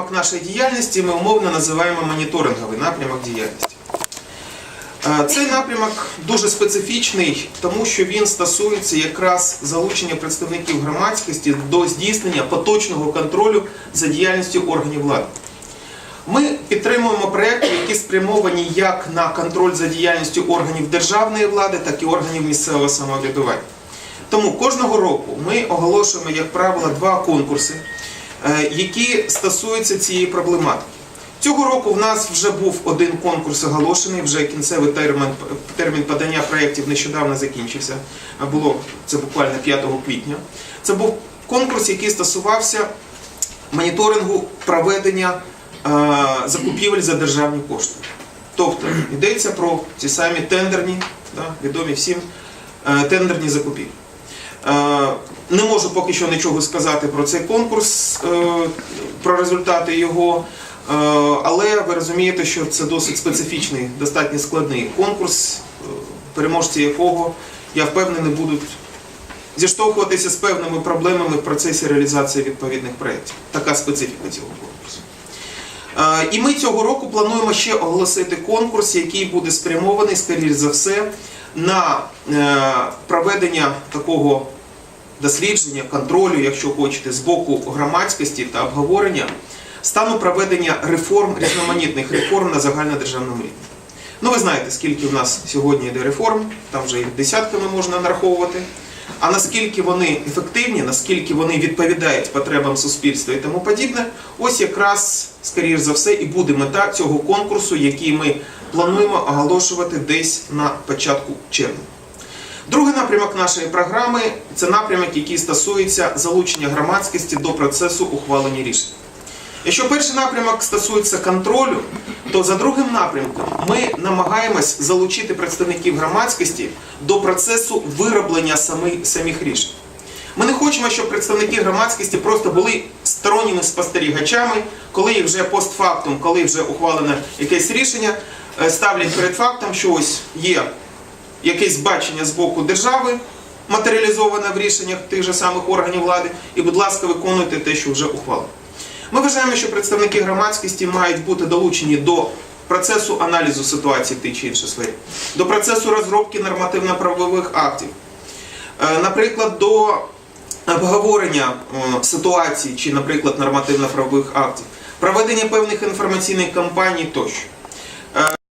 Напрямок нашої діяльності ми умовно називаємо моніторинговий напрямок діяльності. Е, Цей напрямок дуже специфічний, тому що він стосується якраз залучення представників громадськості до здійснення поточного контролю за діяльністю органів влади. Ми підтримуємо проекти, які спрямовані як на контроль за діяльністю органів державної влади, так і органів місцевого самоврядування. Тому кожного року ми оголошуємо, як правило, два конкурси, які стосуються цієї проблематики. Цього року в нас вже був один конкурс оголошений, вже кінцевий термін, термін подання проєктів нещодавно закінчився. А Було це буквально 5 квітня. Це був конкурс, який стосувався моніторингу проведення е, закупівель за державні кошти. Тобто йдеться про ці самі тендерні, да, відомі всім е, тендерні закупівлі. Е, Не можу поки що нічого сказати про цей конкурс, е, про результати його, е, але ви розумієте, що це досить специфічний, достатньо складний конкурс, переможці якого, я впевнений, будуть зіштовхуватися з певними проблемами в процесі реалізації відповідних проєктів. Така специфіка цього конкурсу. І ми цього року плануємо ще оголосити конкурс, який буде спрямований, скоріш за все, на проведення такого дослідження, контролю, якщо хочете, з боку громадськості та обговорення стану проведення реформ, різноманітних реформ на загальнодержавному рівні. Ну, ви знаєте, скільки в нас сьогодні йде реформ, там вже їх десятками можна нараховувати. А наскільки вони ефективні, наскільки вони відповідають потребам суспільства і тому подібне, ось якраз, скоріш за все, і буде мета цього конкурсу, який ми плануємо оголошувати десь на початку червня. Другий напрямок нашої програми це напрямок, який стосується залучення громадськості до процесу ухвалення рішень. Якщо перший напрямок стосується контролю, то за другим напрямком ми намагаємось залучити представників громадськості до процесу вироблення самих, рішень. Ми не хочемо, щоб представники громадськості просто були сторонніми спостерігачами, коли їх вже постфактум, коли вже ухвалене якесь рішення, е, ставлять перед фактом, що ось є якесь бачення з боку держави, матеріалізоване в рішеннях тих же самих органів влади, і, будь ласка, виконуйте те, що вже ухвалено. Ми вважаємо, що представники громадськості мають бути долучені до процесу аналізу ситуації в тій чи іншій сфері, до процесу розробки нормативно-правових актів, Е, наприклад, до обговорення е, ситуації чи, наприклад, нормативно-правових актів, проведення певних інформаційних кампаній тощо.